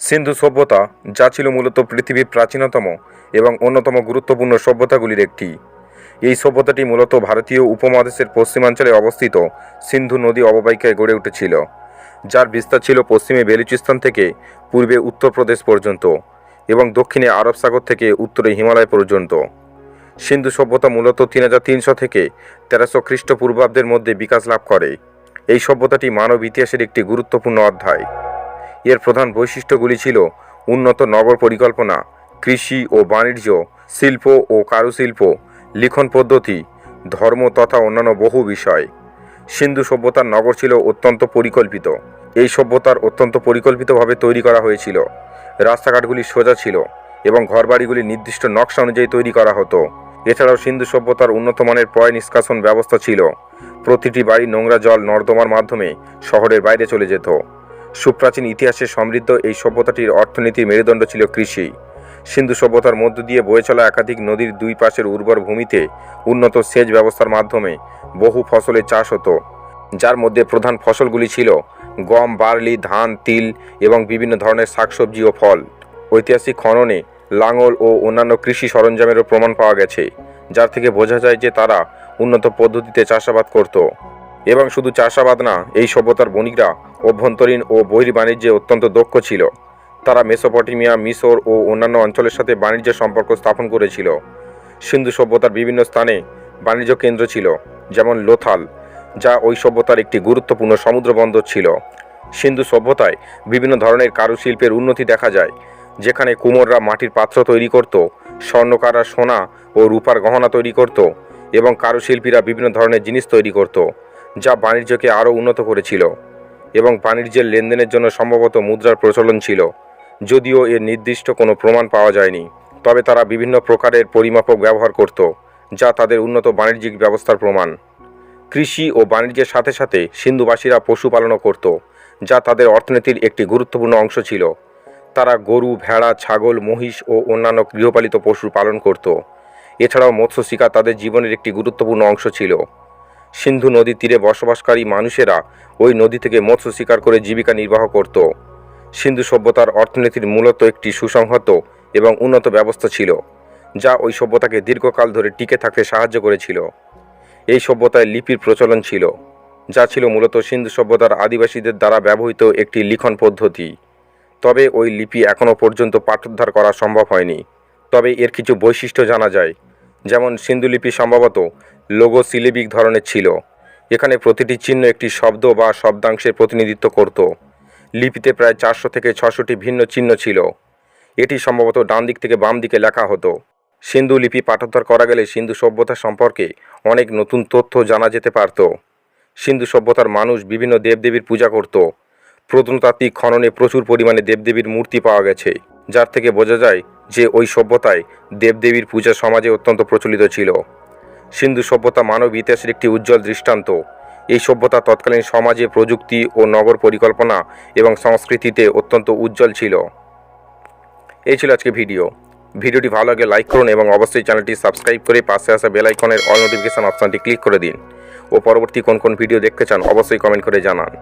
সিন্ধু সভ্যতা, যা ছিল মূলত পৃথিবীর প্রাচীনতম এবং অন্যতম গুরুত্বপূর্ণ সভ্যতাগুলির একটি। এই সভ্যতাটি মূলত ভারতীয় উপমহাদেশের পশ্চিমাঞ্চলে অবস্থিত সিন্ধু নদী অববাহিকায় গড়ে উঠেছিল, যার বিস্তার ছিল পশ্চিমে বেলুচিস্তান থেকে পূর্বে উত্তরপ্রদেশ পর্যন্ত এবং দক্ষিণে আরব সাগর থেকে উত্তরে হিমালয় পর্যন্ত। সিন্ধু সভ্যতা মূলত তিন হাজার তিনশো থেকে তেরোশো খ্রিস্টপূর্বাব্দের মধ্যে বিকাশ লাভ করে। এই সভ্যতাটি মানব ইতিহাসের একটি গুরুত্বপূর্ণ অধ্যায়। এর প্রধান বৈশিষ্ট্যগুলি ছিল উন্নত নগর পরিকল্পনা, কৃষি ও বাণিজ্য, শিল্প ও কারুশিল্প, লিখন পদ্ধতি, ধর্ম তথা অন্যান্য বহু বিষয়। সিন্ধু সভ্যতার নগর ছিল অত্যন্ত পরিকল্পিত। এই সভ্যতার অত্যন্ত পরিকল্পিতভাবে তৈরি করা হয়েছিল। রাস্তাঘাটগুলি সোজা ছিল এবং ঘরবাড়িগুলি নির্দিষ্ট নকশা অনুযায়ী তৈরি করা হতো। এছাড়াও সিন্ধু সভ্যতার উন্নত মানের পয় নিষ্কাশন ব্যবস্থা ছিল। প্রতিটি বাড়ি নোংরা জল নর্দমার মাধ্যমে শহরের বাইরে চলে যেত। সুপ্রাচীন ইতিহাসে সমৃদ্ধ এই সভ্যতাটির অর্থনীতির মেরুদণ্ড ছিল কৃষি। সিন্ধু সভ্যতার মধ্য দিয়ে বয়ে চলা একাধিক নদীর দুই পাশের উর্বর ভূমিতে উন্নত সেচ ব্যবস্থার মাধ্যমে বহু ফসলের চাষ হতো। যার মধ্যে প্রধান ফসলগুলি ছিল গম, বার্লি, ধান, তিল এবং বিভিন্ন ধরনের শাকসবজি ও ফল। ঐতিহাসিক খননে লাঙল ও অন্যান্য কৃষি সরঞ্জামেরও প্রমাণ পাওয়া গেছে, যার থেকে বোঝা যায় যে তারা উন্নত পদ্ধতিতে চাষাবাদ করত। এবং শুধু চাষাবাদ না, এই সভ্যতার বণিকরা অভ্যন্তরীণ ও বহির্বাণিজ্যে অত্যন্ত দক্ষ ছিল। তারা মেসোপটেমিয়া, মিশর ও অন্যান্য অঞ্চলের সাথে বাণিজ্য সম্পর্ক স্থাপন করেছিল। সিন্ধু সভ্যতার বিভিন্ন স্থানে বাণিজ্য কেন্দ্র ছিল, যেমন লোথাল, যা ওই সভ্যতার একটি গুরুত্বপূর্ণ সমুদ্র বন্দর ছিল। সিন্ধু সভ্যতায় বিভিন্ন ধরনের কারুশিল্পের উন্নতি দেখা যায়, যেখানে কুমোররা মাটির পাত্র তৈরি করত, স্বর্ণকাররা সোনা ও রূপার গহনা তৈরি করত এবং কারুশিল্পীরা বিভিন্ন ধরনের জিনিস তৈরি করত। যা বাণিজ্যকে আরও উন্নত করেছিল এবং বাণিজ্যের লেনদেনের জন্য সম্ভবত মুদ্রার প্রচলন ছিল, যদিও এর নির্দিষ্ট কোনো প্রমাণ পাওয়া যায়নি। তবে তারা বিভিন্ন প্রকারের পরিমাপক ব্যবহার করত, যা তাদের উন্নত বাণিজ্যিক ব্যবস্থার প্রমাণ। কৃষি ও বাণিজ্যের সাথে সাথে সিন্ধুবাসীরা পশুপালনও করত, যা তাদের অর্থনীতির একটি গুরুত্বপূর্ণ অংশ ছিল। তারা গরু, ভেড়া, ছাগল, মহিষ ও অন্যান্য গৃহপালিত পশু পালন করত। এছাড়াও মৎস্য শিকার তাদের জীবনের একটি গুরুত্বপূর্ণ অংশ ছিল। সিন্ধু নদীর তীরে বসবাসকারী মানুষেরা ওই নদী থেকে মৎস্য শিকার করে জীবিকা নির্বাহ করত। সিন্ধু সভ্যতার অর্থনীতির মূলত একটি সুসংহত এবং উন্নত ব্যবস্থা ছিল, যা ওই সভ্যতাকে দীর্ঘকাল ধরে টিকে থাকতে সাহায্য করেছিল। এই সভ্যতায় লিপির প্রচলন ছিল, যা ছিল মূলত সিন্ধু সভ্যতার আদিবাসীদের দ্বারা ব্যবহৃত একটি লিখন পদ্ধতি। তবে ওই লিপি এখনও পর্যন্ত পাঠোদ্ধার করা সম্ভব হয়নি। তবে এর কিছু বৈশিষ্ট্য জানা যায়, যেমন সিন্ধু লিপি সম্ভবত লোগো সিলেবিক ধরনের ছিল। এখানে প্রতিটি চিহ্ন একটি শব্দ বা শব্দাংশের প্রতিনিধিত্ব করত। লিপিতে প্রায় চারশো থেকে ছশোটি ভিন্ন চিহ্ন ছিল। এটি সম্ভবত ডান দিক থেকে বাম দিকে লেখা হতো। সিন্ধু লিপি পাঠোদ্ধার করা গেলে সিন্ধু সভ্যতা সম্পর্কে অনেক নতুন তথ্য জানা যেতে পারত। সিন্ধু সভ্যতার মানুষ বিভিন্ন দেবদেবীর পূজা করত। প্রত্নতাত্ত্বিক খননে প্রচুর পরিমাণে দেবদেবীর মূর্তি পাওয়া গেছে, যার থেকে বোঝা যায় যে ওই সভ্যতায় দেবদেবীর পূজা সমাজে অত্যন্ত প্রচলিত ছিল। সিন্ধু সভ্যতা মানব ইতিহাসের একটি উজ্জ্বল দৃষ্টান্ত। এই সভ্যতা তৎকালীন সমাজে প্রযুক্তি ও নগর পরিকল্পনা এবং সংস্কৃতিতে অত্যন্ত উজ্জ্বল ছিল। এই ছিল আজকে ভিডিও। ভিডিওটি ভালো লাগে লাইক করুন এবং অবশ্যই চ্যানেলটি সাবস্ক্রাইব করে পাশে আসা বেলাইকনের অল নোটিফিকেশান অপশানটি ক্লিক করে দিন। ও পরবর্তী কোন কোন ভিডিও দেখতে চান অবশ্যই কমেন্ট করে জানান।